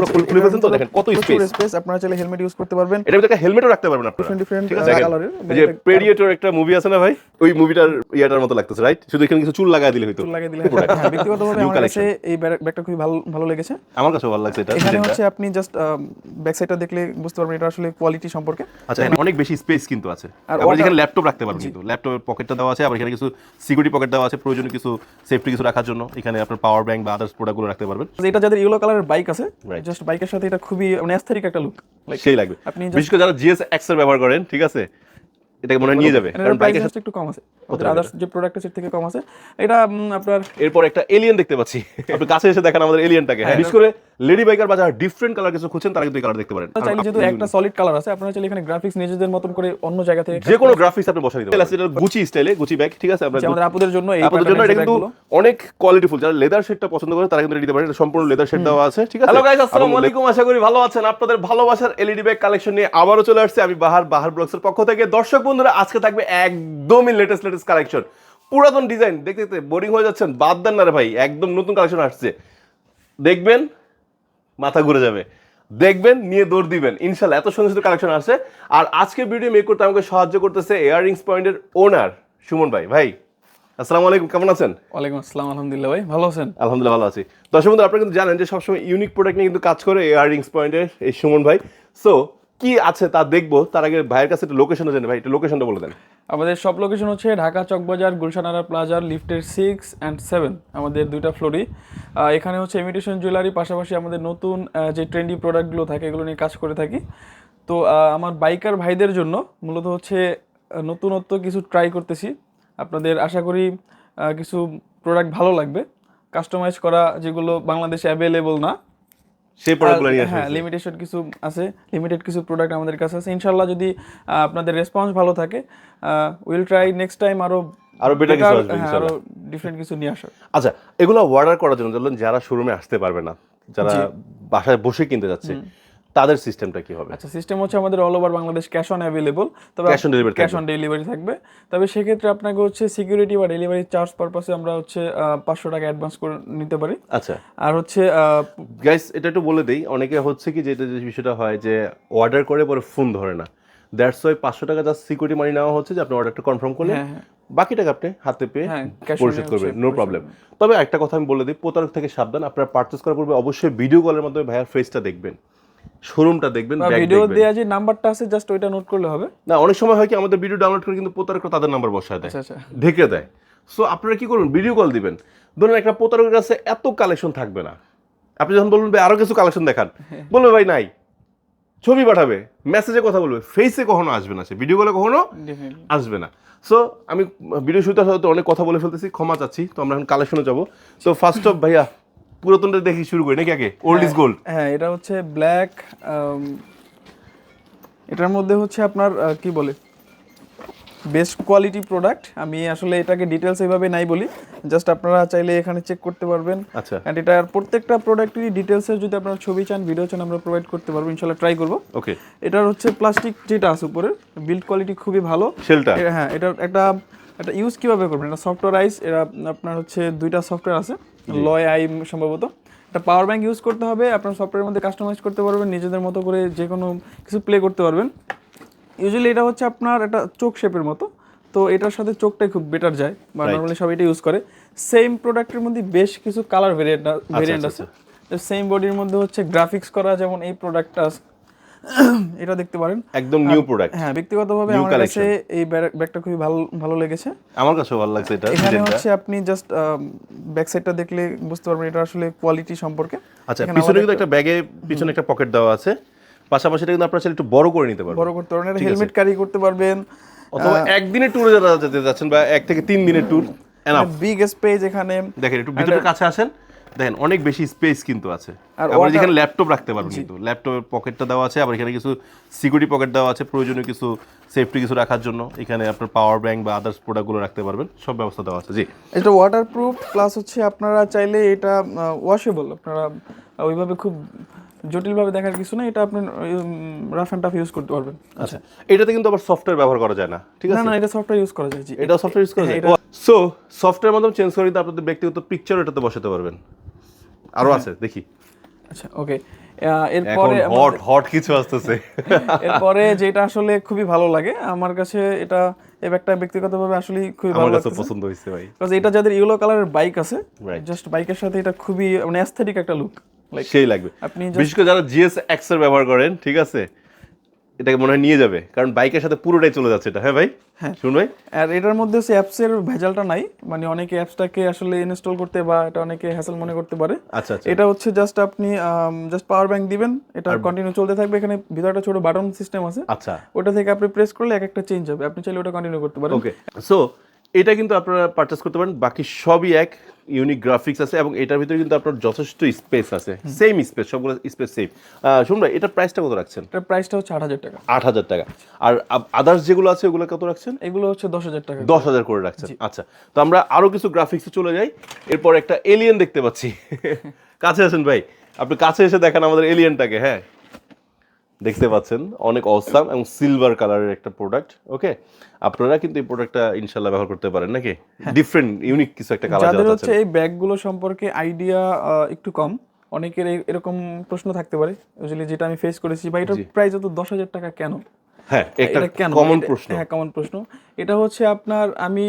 পুরো খুলে খুলে ফেলছেন তো? দেখেন কত স্পেস স্পেস আপনারা চাইলে হেলমেট ইউজ করতে পারবেন। এটার একটা হেলমেটও রাখতে পারবেন আপনারা। Different different, ঠিক আছে? দেখেন, colour-এর। এই যে প্রেডিয়েটর একটা মুভি আছে না ভাই? ওই মুভিটার ইয়াটার মতো লাগতেছে রাইট শুধু এখানে কিছু চুল লাগায় দিলে হয়তো। লাগিয়ে দিলে। হ্যাঁ ব্যক্তিগতভাবে আমার কাছে এই ব্যাগটা খুবই ভালো ভালো লেগেছে। আমার কাছে ভালো লাগছে এটা। এখানে হচ্ছে আপনি জাস্ট ব্যাক সাইডটা দেখলে বুঝতে পারবেন এটা আসলে কোয়ালিটি সম্পর্কে। আচ্ছা অনেক বেশি স্পেস কিন্তু আছে। আবার এখানে ল্যাপটপ রাখতে পারবেন কিন্তু। ল্যাপটপের পকেটটা দেওয়া আছে আবার এখানে কিছু সিকিউরিটি পকেট দেওয়া আছে প্রয়োজনীয় কিছু সেফটি কিছু রাখার জন্য। এখানে আপনার পাওয়ার ব্যাংক বা আদার্স প্রোডাক্টগুলো রাখতে পারবেন। এটা যাদের ইয়েলো কালারের বাইক আছে. জাস্ট বাইকের সাথে এটা খুবই মানে অ্যাস্থেটিক একটা লুক সেই লাগবে। আপনি বিশেষ করে যারা জিএস এক্সেল ব্যবহার করেন ঠিক আছে? এটাকে মনে নিয়ে যাবে কারণ সাথে একটু কম আছে। আদার্স যে প্রোডাক্ট আছে থেকে কম আছে। এটা আপনার এরপর একটা এলিয়েন দেখতে পাচ্ছি। আপনি কাছে এসে দেখেন আমাদের এলিয়েনটাকে হ্যাঁ। বিশেষ করে লেডি বাইকার বা যারা ডিফারেন্ট কালার কিছু খুঁজছেন তারা কিন্তু এই কালার দেখতে পারেন। আপনারা চাইলে যেহেতু একটা সলিড কালার আছে আপনারা চাইলে এখানে গ্রাফিক্স নিজেদের মতন করে অন্য জায়গা থেকে যে কোনো গ্রাফিক্স আপনি বসাই দিতে পারেন। এটা গুচি স্টাইলে গুচি ব্যাগ ঠিক আছে? যে আমাদের আপুদের জন্য এই আপনাদের জন্য এটা কিন্তু অনেক কোয়ালিটিফুল যারা লেদার শেডটা পছন্দ করে তারা কিন্তু নিতে পারেন। এটা সম্পূর্ণ লেদার শেড দেওয়া আছে ঠিক আছে? হ্যালো গাইস আসসালামু আলাইকুম আশা করি ভালো আছেন। আপনাদের ভালোবাসার এলইডি ব্যাগ কালেকশন নিয়ে আবারও চলে আসছে। আমি বাহার বাহার ব্লগসের পক্ষ থেকে। দর্শক বন্ধুরা আজকে থাকবে একদমই লেটেস্ট লেটেস্ট কালেকশন পুরাতন ডিজাইন দেখতে দেখতে বোরিং হয়ে যাচ্ছেন বাদ দেন না রে ভাই একদম নতুন কালেকশন আসছে। দেখবেন মাথা ঘুরে যাবে। দেখবেন নিয়ে দৌড় দিবেন। ইনশাল্লাহ এত সুন্দর সুন্দর কালেকশন আছে আর আজকে ভিডিও মেক করতে আমাকে সাহায্য করতেছে এয়ারিংস পয়েন্টের ওনার সুমন ভাই। ভাই আসসালামু আলাইকুম কেমন আছেন? ওয়ালাইকুম আসসালাম আলহামদুলিল্লাহ ভাই ভালো আছেন? আলহামদুলিল্লাহ ভালো আছি। দর্শক বন্ধু আপনারা কিন্তু জানেন যে সবসময় ইউনিক প্রোডাক্ট নিয়ে কিন্তু কাজ করে এয়ারিংস পয়েন্টের এই সুমন ভাই। সো কি আছে তা দেখব। তার আগে ভাইয়ের কাছে একটু লোকেশনটা জানেন ভাই, একটু লোকেশনটা বলে দেন। আমাদের সব লোকেশন হচ্ছে ঢাকা চকবাজার, গুলশানারা প্লাজার লিফটের সিক্স অ্যান্ড সেভেন আমাদের দুইটা ফ্লোরই এখানে হচ্ছে ইমিটেশন জুয়েলারি পাশাপাশি আমাদের নতুন যে ট্রেন্ডি প্রোডাক্টগুলো থাকে, এগুলো নিয়ে কাজ করে থাকি। তো আমার বাইকার ভাইদের জন্য মূলত হচ্ছে নতুনত্ব কিছু ট্রাই করতেছি। আপনাদের আশা করি কিছু প্রোডাক্ট ভালো লাগবে। কাস্টমাইজ করা যেগুলো বাংলাদেশে অ্যাভেলেবল না সেই প্রোডাক্টগুলো নিয়ে হ্যাঁ লিমিটেশন কিছু আছে লিমিটেড কিছু প্রোডাক্ট আমাদের কাছে আছে। ইনশাল্লাহ যদি আপনাদের রেসপন্স ভালো থাকে উইল ট্রাই নেক্সট টাইম আরও আরও বেটার কিছু আসবে হ্যাঁ, আরও ডিফারেন্ট কিছু নিয়ে আসার। আচ্ছা এগুলো অর্ডার করার জন্য ধরুন যারা শোরুমে আসতে পারবে না যারা বাসায় বসে কিনতে যাচ্ছে তাদের সিস্টেমটা কি হবে? আচ্ছা সিস্টেম হচ্ছে আমাদের all over Bangladesh cash on available তবে Cash on delivery cash on delivery থাকবে। তবে সেক্ষেত্রে আপনাকে হচ্ছে সিকিউরিটি বা ডেলিভারি চার্জ পারপাসে আমরা হচ্ছে পাঁচশো টাকা অ্যাডভান্স করে নিতে পারি। আচ্ছা। আর হচ্ছে গাইস এটা একটু বলে দেই অনেকে হচ্ছে কি যেটা যে বিষয়টা হয় যে অর্ডার করে পরে ফোন ধরে না। দ্যাটস ওয়াই পাঁচশো টাকা জাস্ট সিকিউরিটি মানি নেওয়া হচ্ছে যে আপনি অর্ডারটা কনফার্ম করলেন। হ্যাঁ, হ্যাঁ। বাকি টাকা আপনি হাতে পেয়ে হ্যাঁ, পরিশোধ করবেন নো প্রবলেম তবে একটা কথা আমি বলে দিই প্রতারক থেকে সাবধান আপনারা পার্চেস করার পূর্বে অবশ্যই ভিডিও কলের মাধ্যমে ভাইয়ার ফেসটা দেখবেন। শোরুমটা দেখবেন ভিডিও দেওয়া যে নাম্বারটা আছে জাস্ট ওইটা নোট করলে হবে। না অনেক সময় হয় কি আমাদের ভিডিও ডাউনলোড করে কিন্তু প্রতারকরা তাদের নাম্বার বসায় দেয়। আচ্ছা আচ্ছা। ঢেকে দেয়। সো আপনারা কি করুন ভিডিও কল দিবেন। ধরুন একটা প্রতারকের কাছে এত কালেকশন থাকবে না। আপনি যখন বলবেন ভাই আরও কিছু কালেকশন দেখান। বলবে ভাই নাই। ছবি পাঠাবে মেসেজে কথা বলবে ফেসে কখনো আসবে না সে। ভিডিও কলে কখনো আসবে না। সো আমি ভিডিও শুরুতে অনেক কথা বলে ফেলতেছি ক্ষমা চাচ্ছি। তো আমরা এখন কালেকশনে যাব। তো ফার্স্ট অফ ভাইয়া পুরাতনটা দেখি শুরু করি নাকি আগে? ওল্ড ইজ গোল্ড হ্যাঁ এটা হচ্ছে ব্ল্যাক এটার মধ্যে হচ্ছে আপনার কি বলে? বেস্ট কোয়ালিটি প্রোডাক্ট আমি আসলে এটাকে ডিটেলস এইভাবে নাই বলি জাস্ট আপনারা চাইলে এখানে চেক করতে পারবেন। আচ্ছা। অ্যান্ড এটার প্রত্যেকটা প্রোডাক্টেরই ডিটেলসের যদি আপনারা ছবি চান ভিডিও চান আমরা প্রোভাইড করতে পারব ইনশাল্লাহ ট্রাই করব। ওকে এটার হচ্ছে প্লাস্টিক যেটা আছে উপরে বিল্ড কোয়ালিটি খুবই ভালো। শেলটা হ্যাঁ এটা একটা এটা ইউজ কীভাবে করবেন? এটা সফটওয়্যার সফটওয়্যারাইজ এটা আপনার হচ্ছে দুইটা সফটওয়্যার আছে। লয় আই সম্ভবত। এটা পাওয়ার ব্যাংক ইউজ করতে হবে আপনার সফটওয়্যারের মধ্যে কাস্টমাইজ করতে পারবেন নিজেদের মতো করে যে কোনো কিছু প্লে করতে পারবেন। ইউজুয়ালি এটা হচ্ছে আপনার একটা চোখ শেপের মতো তো এটার সাথে চোখটাই খুব বেটার যায় বা নর্মালি সব এটা ইউজ করে। সেম প্রোডাক্টের মধ্যে বেশ কিছু কালার ভেরিয়েন্ট ভেরিয়েন্ট আছে। সেম বডির মধ্যে হচ্ছে গ্রাফিক্স করা যেমন এই প্রোডাক্টটা আছে। এটা দেখতে পারেন। একদম নিউ প্রোডাক্ট হ্যাঁ ব্যক্তিগতভাবে আমার কাছে এই ব্যাগটা খুবই ভালো ভালো লেগেছে। আমার কাছে ভালো লাগছে এটা এখানে হচ্ছে আপনি জাস্ট ব্যাক সাইডটা দেখলে বুঝতে পারবেন এটা আসলে কোয়ালিটি সম্পর্কে। আচ্ছা পিছনে কিন্তু একটা ব্যাগে পিছনে একটা পকেট দেওয়া আছে। পাশাপাশি এটা কিন্তু আপনারা চাইলে একটু বড় করে নিতে পারবেন। বড় করতে পারবেন হেলমেট ক্যারি করতে পারবেন। অথবা একদিনের ট্যুরে যারা যেতে যাচ্ছেন বা এক থেকে তিন দিনের ট্যুর এনাফ বিগ স্পেস এখানে। দেখেন একটু ভিতরের কাছে আসেন। দেখেন অনেক বেশি স্পেস কিন্তু আছে। আবার যেখানে ল্যাপটপ রাখতে পারবেন কিন্তু। ল্যাপটপের পকেটটা দেওয়া আছে আবার এখানে কিছু সিকিউরিটি পকেট দেওয়া আছে প্রয়োজনীয় কিছু সেফটি কিছু রাখার জন্য। এখানে আপনার পাওয়ার ব্যাংক বা আদার্স প্রোডাক্টগুলো রাখতে পারবেন সব ব্যবস্থা দেওয়া আছে। জি। এটা ওয়াটারপ্রুফ প্লাস হচ্ছে আপনারা চাইলে এটা ওয়াশেবল আপনারা ওইভাবে খুব জটিলভাবে দেখার কিছু না এটা আপনি রাফ অ্যান্ড টাফ ইউজ করতে পারবেন। আচ্ছা এটাতে কিন্তু আবার সফটওয়্যার ব্যবহার করা যায় না ঠিক আছে? না এটা সফটওয়্যার ইউজ করা যায় জি। এটা সফটওয়্যার ইউজ করা যায়? সো সফটওয়্যার মাধ্যমে চেঞ্জ করে দিতে আপনাদের ব্যক্তিগত পিকচার এটাতে বসাতে পারবেন। আরও আছে দেখি। আচ্ছা ওকে এরপরে হট হট কিছু আসতেছে। এরপরে যেটা আসলে খুবই ভালো লাগে আমার কাছে এটা এই ব্যাগটা ব্যক্তিগতভাবে আসলে খুবই ভালো আমার লাগছে পছন্দ হয়েছে ভাই। কারণ এটা যাদের ইয়েলো কালারের বাইক আছে. জাস্ট বাইকের সাথে এটা খুবই মানে অ্যাস্থেটিক একটা লুক সেই লাগবে। আপনি বিশেষ করে যারা জিএস এক্সের ব্যবহার করেন ঠিক আছে? এটাকে মনে হয় নিয়ে যাবে। কারণ বাইকের সাথে পুরোটাই চলে যাচ্ছে এটা। হ্যাঁ ভাই? হ্যাঁ। শুন ভাই। আর এটার মধ্যে হচ্ছে অ্যাপসের ভেজালটা নাই। মানে অনেকে অ্যাপসটাকে আসলে ইনস্টল করতে বা এটা অনেকে হ্যাসেল মনে করতে পারে। আচ্ছা আচ্ছা। এটা হচ্ছে জাস্ট আপনি জাস্ট পাওয়ার ব্যাংক দিবেন। এটা কন্টিনিউ চলতে থাকবে। এখানে ভিতরে একটা ছোট বাটন সিস্টেম আছে। আচ্ছা। ওটা থেকে আপনি প্রেস করলে এক একটা চেঞ্জ হবে। আপনি চাইলে ওটা কন্টিনিউ করতে পারেন। ওকে সো এটা কিন্তু আপনারা পারচেস করতে পারেন। বাকি সবই এক ইউনিক গ্রাফিক্স আছে এবং এটার ভিতরে কিন্তু আপনার যথেষ্ট স্পেস আছে। সেম স্পেস সবগুলো স্পেস সেম শুন ভাই এটার প্রাইসটা কত রাখছেন? এটার প্রাইসটা হচ্ছে আট হাজার টাকা। আট হাজার টাকা। আর আদার্স যেগুলো আছে ওগুলো কত রাখছেন? এগুলো হচ্ছে দশ হাজার টাকা। দশ হাজার করে রাখছেন। আচ্ছা তো আমরা আরও কিছু গ্রাফিক্সে চলে যাই। এরপর একটা এলিয়েন দেখতে পাচ্ছি। কাছে আছেন ভাই। আপনি কাছে এসে দেখেন আমাদের এলিয়েনটাকে হ্যাঁ। দেখতে পাচ্ছেন অনেক অসাম এবং সিলভার কালারের একটা প্রোডাক্ট ওকে আপনারা কিন্তু এই প্রোডাক্টটা ইনশাল্লাহ ব্যবহার করতে পারেন নাকি? ডিফারেন্ট ইউনিক কিছু একটা কালার যাদের হচ্ছে এই ব্যাগগুলো সম্পর্কে আইডিয়া একটু কম অনেকের এরকম প্রশ্ন থাকতে পারে ইউজুয়ালি যেটা আমি ফেস করেছি বা এটার প্রাইস তো দশ হাজার টাকা কেন? হ্যাঁ এটা কমন প্রশ্ন। হ্যাঁ কমন প্রশ্ন। এটা হচ্ছে আপনার আমি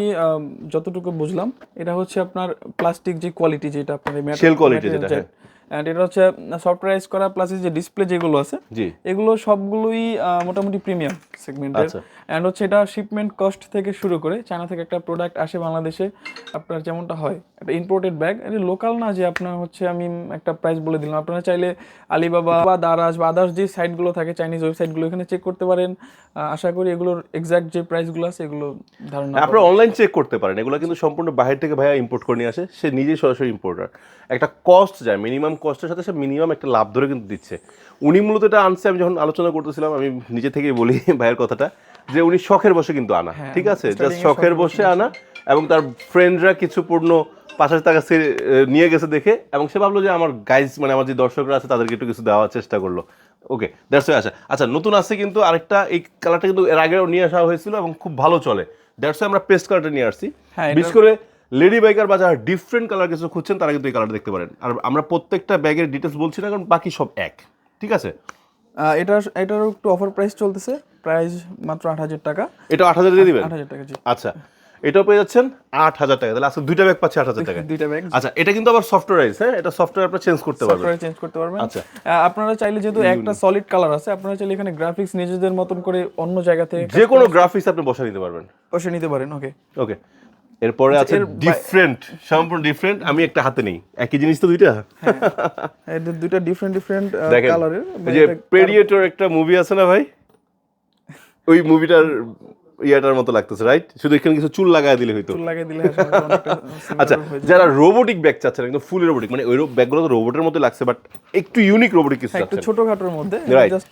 যতটুকু বুঝলাম এটা হচ্ছে আপনার প্লাস্টিক যে কোয়ালিটি যেটা আপনার Shell quality যেটা, এন্ড এটা হচ্ছে সফটওয়্যারাইজ করা প্লাস যে ডিসপ্লে যেগুলো আছে এগুলো সবগুলোই মোটামুটি প্রিমিয়াম সেগমেন্টের। এন্ড হচ্ছে এটা শিপমেন্ট কস্ট থেকে শুরু করে চায়না থেকে একটা প্রোডাক্ট আসে বাংলাদেশে আপনার যেমনটা হয় একটা ইম্পোর্টেড ব্যাগ এটা লোকাল না যে আপনার হচ্ছে আমি একটা প্রাইস বলে দিলাম। আপনারা চাইলে আলিবাবা বা দারাজ বা আদার্স যে সাইটগুলো থাকে চাইনিজ ওয়েবসাইটগুলো এখানে চেক করতে পারেন। আশা করি এগুলোর এক্সাক্ট যে প্রাইসগুলো আছে এগুলো ধারণা আপনারা অনলাইন চেক করতে পারেন। এগুলো কিন্তু সম্পূর্ণ বাইরে থেকে ভাইয়া ইম্পোর্ট করে নিয়ে আসে। সে নিজেই সরাসরি ইম্পোর্টার একটা কস্ট যায় মিনিমাম কস্টের সাথে সে মিনিমাম একটা লাভ ধরে কিন্তু দিচ্ছে। উনি মূলত এটা আনছে আমি যখন আলোচনা করতেছিলাম আমি নিজে থেকেই বলি ভাইয়ের কথাটা যে উনি শখের বসে কিন্তু আনা ঠিক আছে? জাস্ট শখের বসে আনা এবং তার ফ্রেন্ডরা কিছু পূর্ণ টাকা সে আহ, নিয়ে গেছে দেখে এবং সে ভাবলো যে আমার গাইজ মানে আমার যে দর্শকরা আছে তাদেরকে একটু কিছু দেওয়ার চেষ্টা করল। ওকে দ্যাটস ওয়াই আচ্ছা আচ্ছা নতুন আসছে কিন্তু আরেকটা এই কালারটা কিন্তু এর আগেও নিয়ে আসা হয়েছিল এবং খুব ভালো চলে। দ্যাটস ওয়াই আমরা পেস্ট কালারটা নিয়ে আসছি। হ্যাঁ, বিশেষ করে লেডি বাইকার বা যারা ডিফারেন্ট কালার কিছু খুঁজছেন তারা কিন্তু এই কালারটা দেখতে পারেন। আর আমরা প্রত্যেকটা ব্যাগের ডিটেলস বলছি না কারণ বাকি সব এক। ঠিক আছে? এটার এটারও একটু অফার প্রাইস চলতেছে। প্রাইস মাত্র আট হাজার টাকা। এটা আট হাজার দিয়ে দিবেন? আট হাজার টাকা জি। আচ্ছা এটাও পেয়ে যাচ্ছেন আট হাজার টাকা। তাহলে আজকে দুইটা ব্যাগ পাচ্ছি আট হাজার টাকা দুইটা ব্যাগ আচ্ছা এটা কিন্তু আবার সফটওয়্যারাইজ হ্যাঁ? এটা সফটওয়্যার আপনার চেঞ্জ করতে পারবেন। সফটওয়্যার চেঞ্জ করতে পারবেন। আচ্ছা। আপনারা চাইলে যেহেতু একটা সলিড কালার আছে আপনারা চাইলে এখানে গ্রাফিক্স নিজেদের মতন করে অন্য জায়গা থেকে যে কোনো গ্রাফিক্স আপনি বসা নিতে পারবেন। বসে নিতে পারেন ওকে ওকে এরপরে আছে ডিফারেন্ট সম্পূর্ণ ডিফারেন্ট আমি একটা হাতে নেই। একই জিনিস তো দুইটা? এদের দুইটা ডিফারেন্ট ডিফারেন্ট কালারের এই যে প্রেডিয়েটর একটা মুভি আছে না ভাই? ওই মুভিটার ইয়াটার মতো লাগতেছে রাইট শুধু এখানে কিছু চুল লাগায় দিলে হয়তো লাগিয়ে দিলে আচ্ছা যারা রোবোটিক ব্যাগ চাচ্ছেন একদম ফুল রোবোটিক মানে ওই ব্যাগগুলো তো রোবটের মতো লাগছে বাট একটু ইউনিক রোবোটিক কিছু হ্যাঁ, একটু ছোটখাটোর মধ্যে. জাস্ট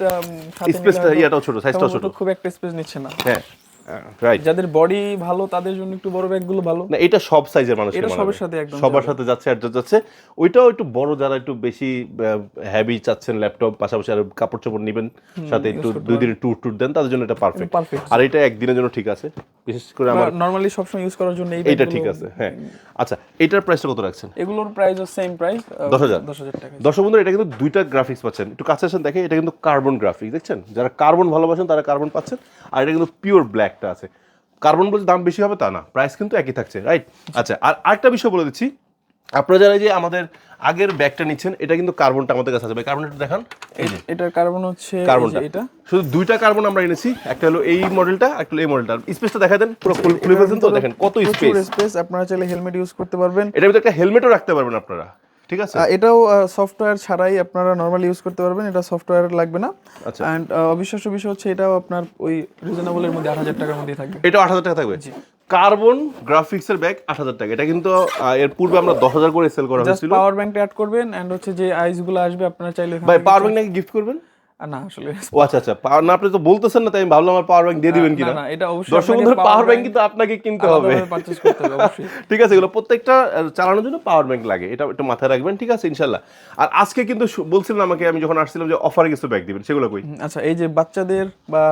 Space টা ইয়াটাও ছোট, size টাও ছোট। খুব একটা স্পেস নিচ্ছে না। হ্যাঁ। রাইট যাদের বডি ভালো তাদের জন্য একটু বড় ব্যাগগুলো ভালো। না এটা সব সাইজের মানুষ এটা সবার সাথে একদম সবার সাথে যাচ্ছে অ্যাডজাস্ট যাচ্ছে। ওইটাও একটু বড় যারা একটু বেশি চাচ্ছেন ল্যাপটপ পাশাপাশি আর কাপড় চোপড় নেবেন সাথে একটু দুই দিনের ট্যুর ট্যুর দেন তাদের জন্য এটা পারফেক্ট আর এটা একদিনের জন্য ঠিক আছে। বিশেষ করে আমার নরমালি সবসময় ইউজ করার জন্য এইটা ঠিক আছে হ্যাঁ। আচ্ছা এটার প্রাইসটা কত রাখছেন? এগুলোর প্রাইস সেম প্রাইস দশ হাজার? দশ হাজার টাকা দর্শক বন্ধুরা এটা কিন্তু দুইটা গ্রাফিক্স পাচ্ছেন। একটু কাছে আসেন দেখে এটা কিন্তু কার্বন গ্রাফিক্স দেখছেন? যারা কার্বন ভালোবাসেন তারা কার্বন পাচ্ছেন। আর এটা কিন্তু পিওর ব্ল্যাকটা আছে। কার্বন বলতে দাম বেশি হবে তা না প্রাইস কিন্তু একই থাকছে রাইট আচ্ছা আর আরেকটা বিষয় বলে দিচ্ছি আপনারা যারা যে আমাদের আগের ব্যাগটা নিচ্ছেন এটা কিন্তু কার্বনটা আমাদের কাছে আছে। ভাই কার্বন একটু দেখান। এই যে এটার কার্বন হচ্ছে কার্বনটা। এটা। শুধু দুইটা কার্বন আমরা এনেছি একটা হলো এই মডেলটা একটা হলো এই মডেলটা স্পেসটা দেখা দেন পুরো খুলে খুলে ফেলছেন তো দেখেন কত স্পেস স্পেস আপনারা চাইলে হেলমেট ইউজ করতে পারবেন। এটার ভিতরে একটা হেলমেটও রাখতে পারবেন আপনারা। ঠিক আছে? এটাও সফটওয়্যার ছাড়াই আপনারা নর্মালি ইউজ করতে পারবেন এটা সফটওয়্যার লাগবে না। আচ্ছা। অ্যান্ড অবিশ্বাস্য বিষয় হচ্ছে এটাও আপনার ওই রিজনেবলের মধ্যে আট হাজার টাকার মধ্যেই থাকবে। এটা আট হাজার টাকা থাকবে? কার্বন গ্রাফিক্সের ব্যাগ আট হাজার টাকা। এটা কিন্তু এর পূর্বে আমরা দশ হাজার করে সেল করা হয়েছিল। পাওয়ার ব্যাংকটা অ্যাড করবেন অ্যান্ড হচ্ছে যে আইসগুলো আসবে আপনারা চাইলে ভাই পাওয়ার ব্যাংক নাকি গিফট করবেন? না আসলে ও আচ্ছা আচ্ছা পাওয়ার না আপনি তো বলতেছেন না তাই আমি ভাবলাম আমার পাওয়ার ব্যাংক দিয়ে দিবেন কিনা। না, এটা অবশ্যই দর্শক পাওয়ার ব্যাংক কিন্তু আপনাকে কিনতে হবে। আলাদাভাবে করতে হবে অবশ্যই। ঠিক আছে এগুলো প্রত্যেকটা চালানোর জন্য পাওয়ার ব্যাংক লাগে এটা একটু মাথায় রাখবেন ঠিক আছে ইনশাল্লাহ আর আজকে কিন্তু বলছিলেন আমাকে আমি যখন আসছিলাম যে অফারে কিছু ব্যাগ দিবেন সেগুলো কই? আচ্ছা এই যে বাচ্চাদের বা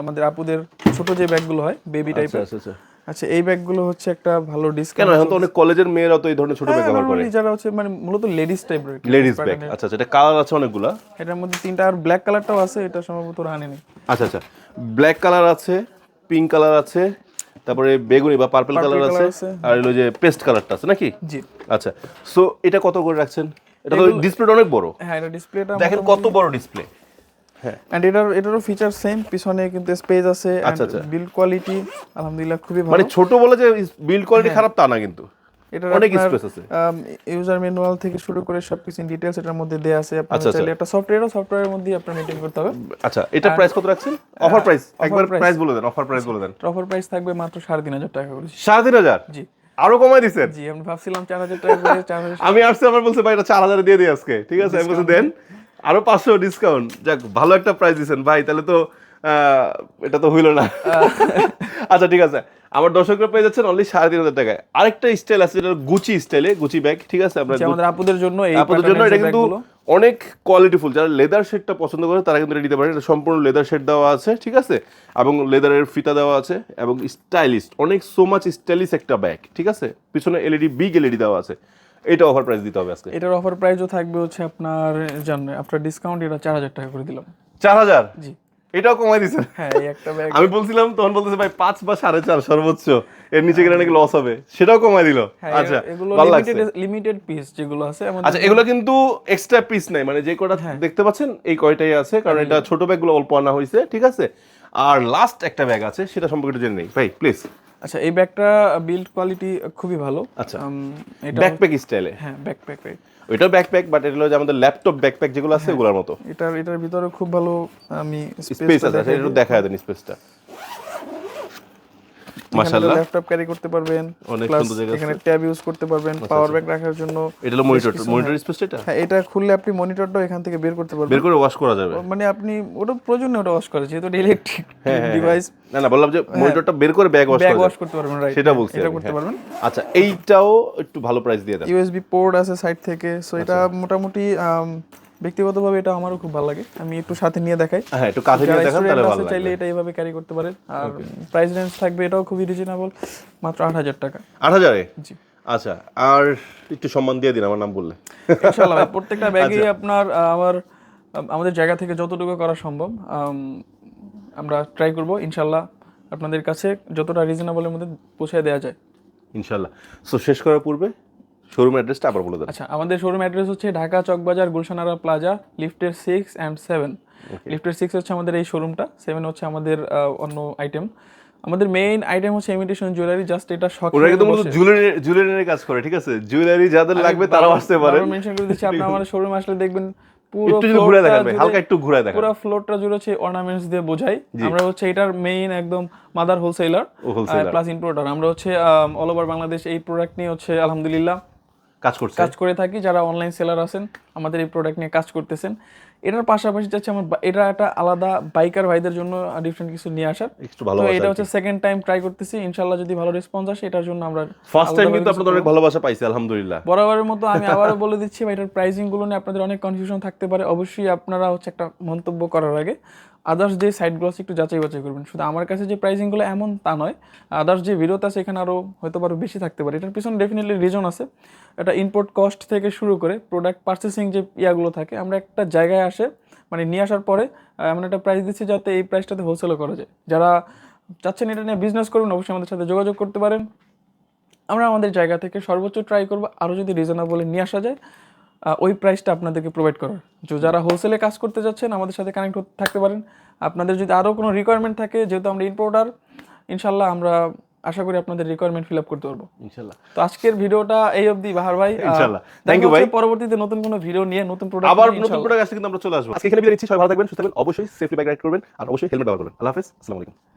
আমাদের আপুদের ছোট যে ব্যাগগুলো হয় বেবি আচ্ছা টাইপের আচ্ছা আচ্ছা। আচ্ছা এই ব্যাগগুলো হচ্ছে একটা ভালো ডিসকাউন্ট এখন তো অনেক কলেজের মেয়েরা তো এই ধরনের ছোট ব্যাগ ব্যবহার করে। যারা হচ্ছে মানে মূলত লেডিস টাইপের লেডিস ব্যাগ আচ্ছা আচ্ছা এটা কালার আছে অনেকগুলা? এটার মধ্যে তিনটা আর ব্ল্যাক কালারটাও আছে এটা সম্ভবত ওরা আনেনি আচ্ছা আচ্ছা। ব্ল্যাক কালার আছে পিঙ্ক কালার আছে তারপরে বেগুনি বা পার্পল কালার আছে। আর হলো যে পেস্ট কালারটা আছে নাকি? জি। আচ্ছা সো এটা কত করে রাখছেন? এটা তো ডিসপ্লেটা অনেক বড়। হ্যাঁ এটা ডিসপ্লেটা দেখেন কত বড় ডিসপ্লে হ্যাঁ এন্ড এটার এটারও ফিচার সেম পিছনে কিন্তু স্পেস আছে আচ্ছা, আচ্ছা। বিল্ড কোয়ালিটি আলহামদুলিল্লাহ খুবই ভালো। মানে ছোট বলে যে বিল্ড কোয়ালিটি খারাপ তা না কিন্তু। এটার অনেক স্পেস আছে। ইউজার ম্যানুয়াল থেকে শুরু করে সবকিছু ডিটেইলস এটার মধ্যে দেয়া আছে। আপনারা আচ্ছা, চাইলে একটা সফটওয়্যারও সফটওয়্যারের মধ্যে আপনার মেইনটেইন করতে হবে। আচ্ছা এটা প্রাইস কত রাখছেন? অফার প্রাইস একবার প্রাইস বলে দেন অফার প্রাইস বলে দেন। অফার প্রাইস থাকবে মাত্র সাড়ে তিন হাজার টাকা করে। সাড়ে তিন হাজার? জি। আরও কমাই জি আমি ভাবছিলাম চার হাজার টাকা করে আমি আসছি আমার বলছে ভাই এটা চার হাজারে দিয়ে দিই আজকে। ঠিক আছে আমি বলছি দেন। আরও পাঁচশো ডিসকাউন্ট যাক ভালো একটা প্রাইস দিচ্ছেন ভাই তাহলে তো এটা তো হইল না। আচ্ছা ঠিক আছে। আমার দর্শকরা পেয়ে যাচ্ছেন অনলি সাড়ে তিন হাজার টাকায়। আরেকটা স্টাইল আছে যেটা গুচি স্টাইলে গুচি ব্যাগ ঠিক আছে? আমরা আমাদের আপুদের জন্য এই আপনাদের জন্য এটা কিন্তু অনেক কোয়ালিটিফুল যারা লেদার শেডটা পছন্দ করে তারা কিন্তু এটা নিতে পারে এটা সম্পূর্ণ লেদার শেড দেওয়া আছে ঠিক আছে? এবং লেদারের ফিতা দেওয়া আছে এবং স্টাইলিশ অনেক সো মাচ স্টাইলিশ একটা ব্যাগ ঠিক আছে? পিছনে এলইডি বিগ এলইডি দেওয়া আছে। এটা অফার প্রাইস দিতে হবে আজকে। এটার অফার প্রাইসও থাকবে হচ্ছে আপনার জানেন আপনার ডিসকাউন্ট এটা চার হাজার টাকা করে দিলাম। চার হাজার? জি। এটাও কমাই দিচ্ছেন হ্যাঁ এই একটা ব্যাগ আমি বলছিলাম তখন বলতেছে ভাই পাঁচ বা সাড়ে চার সর্বোচ্চ। এর নিচে গেলে নাকি লস হবে। সেটাও কমাই দিল। হ্যাঁ আচ্ছা এগুলো লিমিটেড লিমিটেড পিস যেগুলো আছে আমাদের আচ্ছা এগুলো কিন্তু এক্সট্রা পিস নাই। মানে যে কটা হ্যাঁ। দেখতে পাচ্ছেন এই কয়টাই আছে কারণ এটা ছোট ব্যাগগুলো অল্প আনা হয়েছে ঠিক আছে? আর লাস্ট একটা ব্যাগ আছে সেটা সম্পর্কে জেনে নেই। ভাই প্লিজ আচ্ছা এই ব্যাগটা বিল্ড কোয়ালিটি খুবই ভালো আচ্ছা। এটা ব্যাকপ্যাক স্টাইলে হ্যাঁ ব্যাকপ্যাক রাইট ওইটাও ব্যাকপ্যাক বাট এটা হলো যে আমাদের ল্যাপটপ ব্যাকপ্যাক যেগুলো আছে হ্যাঁ। ওগুলোর মতো এটার এটার ভিতরে খুব ভালো আমি স্পেস আছে এটা একটু দেখা দেন স্পেসটা মাশাআল্লাহ। ল্যাপটপ ক্যারি করতে পারবেন অনেক সুন্দর জায়গা আছে। এখানে ট্যাব ইউজ করতে পারবেন পাওয়ার ব্যাংক রাখার জন্য। এটা হলো মনিটর মনিটর স্পেসটা এটা? হ্যাঁ এটা খুললে আপনি মনিটরটাও এখান থেকে বের করতে পারবেন। বের করে ওয়াশ করা যাবে। মানে আপনি ওটা প্রয়োজন নেই ওটা ওয়াশ করে যেহেতু এটা ইলেকট্রিক ডিভাইস না না বললাম যে মনিটরটা বের করে ব্যাগ ওয়াশ ব্যাগ ওয়াশ করতে পারবেন রাইট সেটা বলছি এটা করতে হ্যাঁ। পারবেন। আচ্ছা এইটাও একটু ভালো প্রাইস দিয়ে দেন। ইউএসবি পোর্ট আছে সাইড থেকে সো এটা আচ্ছা। মোটামুটি আম, ব্যক্তিগতভাবে এটা আমারও খুব ভালো লাগে। আমি একটু সাথে নিয়ে দেখাই। হ্যাঁ একটু কাছে নিয়ে দেখান তাহলে ভালো চাইলে এটা এইভাবে ক্যারি করতে পারেন। আর প্রাইস রেঞ্জ থাকবে এটাও খুবই রিজনেবল মাত্র আট হাজার টাকা। আট হাজারে? জি। আচ্ছা আর একটু সম্মান দিয়ে দিন আমার নাম বললে। ইনশাআল্লাহ ভাই, প্রত্যেকটা ব্যাগে আচ্ছা। আপনার আমার আমাদের জায়গা থেকে যতটুকু করা সম্ভব আমরা ট্রাই করব। ইনশাআল্লাহ আপনাদের কাছে যতটা রিজনেবলের মধ্যে পৌঁছে দেওয়া যায়। ইনশাল্লাহ সো শেষ করার পূর্বে শোরুম অ্যাড্রেসটা আবার বলে দেন। আচ্ছা আমাদের শোরুম অ্যাড্রেস হচ্ছে ঢাকা চকবাজার গুলশানারা প্লাজা লিফটের সিক্স অ্যান্ড সেভেন লিফটের সিক্স হচ্ছে আমাদের এই শোরুমটা সেভেন হচ্ছে আমাদের অন্য আইটেম আমাদের মেইন আইটেম হচ্ছে ইমিটেশন জুয়েলারি জাস্ট এটা শখ ওরা কিন্তু মূলত জুয়েলারি জুয়েলারির কাজ করে ঠিক আছে? জুয়েলারি যাদের লাগবে তারাও আসতে পারেন মেনশন করে দিচ্ছি আপনি আমাদের শোরুমে আসলে দেখবেন পুরো একটু ঘুরে জুড়ে- হালকা একটু ঘুরে দেখান। পুরো ফ্লোরটা জুড়ে হচ্ছে অর্নামেন্টস দিয়ে বোঝাই। আমরা হচ্ছে এটার মেইন একদম মাদার হোলসেলার। প্লাস ইম্পোর্টার আমরা হচ্ছে অল ওভার বাংলাদেশ এই প্রোডাক্ট নিয়ে হচ্ছে আলহামদুলিল্লাহ কাজ করছে। কাজ করে থাকি যারা অনলাইন সেলার আছেন আমাদের এই প্রোডাক্ট নিয়ে কাজ করতেছেন। এটার পাশাপাশি যাচ্ছে আমার এটা একটা আলাদা বাইকার ভাইদের জন্য ডিফারেন্ট কিছু নিয়ে আসার। একটু ভালোবাসা এটা হচ্ছে সেকেন্ড টাইম ট্রাই করতেছি। ইনশাল্লাহ যদি ভালো রেসপন্স আসে এটার জন্য আমরা ফার্স্ট টাইম কিন্তু আপনাদের অনেক ভালোবাসা পাইছি আলহামদুলিল্লাহ। বরাবরের মতো আমি আবারও বলে দিচ্ছি বা এটার প্রাইসিংগুলো নিয়ে আপনাদের অনেক কনফিউশন থাকতে পারে। অবশ্যই আপনারা হচ্ছে একটা মন্তব্য করার আগে। আদার্স যে সাইটগুলো একটু যাচাই বাছাই করবেন। শুধু আমার কাছে যে প্রাইসিংগুলো এমন তা নয় আদার্স যে ভিডিওতে আছে, এখানে আরও হয়তো আরও বেশি থাকতে পারে। এটার পিছনে ডেফিনেটলি রিজন আছে। এটা ইম্পোর্ট কস্ট থেকে শুরু করে প্রোডাক্ট পারচেসিং যে ইয়াগুলো থাকে, আমরা একটা জায়গায় আসে মানে নিয়ে আসার পরে এমন একটা প্রাইস দিচ্ছি যাতে এই প্রাইসটাতে হোলসেলও করা যায়। যারা চাচ্ছেন এটা নিয়ে বিজনেস করবেন অবশ্যই আমাদের সাথে যোগাযোগ করতে পারেন। আমরা আমাদের জায়গা থেকে সর্বোচ্চ ট্রাই করব। আরও যদি রিজনেবলে নিয়ে আসা যায় ওই প্রাইসটা আপনাদেরকে প্রোভাইড করার। তো যারা হোলসেলে কাজ করতে যাচ্ছেন আমাদের সাথে কানেক্ট থাকতে পারেন। আপনাদের যদি আরও কোনো রিকোয়ারমেন্ট থাকে যেহেতু আমরা ইম্পোর্টার ইনশাল্লাহ আমরা আশা করি আপনাদের রিকোয়ারমেন্ট ফিল আপ করতে পারব। ইনশাল্লাহ তো আজকের ভিডিওটা এই অবধি বাহার ভাই। ইনশাল্লাহ। Thank you ভাই। পরবর্তীতে নতুন কোনো ভিডিও নিয়ে নতুন প্রোডাক্ট আবার নতুন প্রোডাক্ট আসলে কিন্তু আমরা চলে আসব। আজকে এখানে বিদায় নিচ্ছি সবাই ভালো থাকবেন সুস্থ থাকবেন অবশ্যই সেফটি ব্যাগ রাইড করবেন। আর অবশ্যই হেলমেট ব্যবহার করবেন। আল্লাহ হাফেজ আসসালামু আলাইকুম।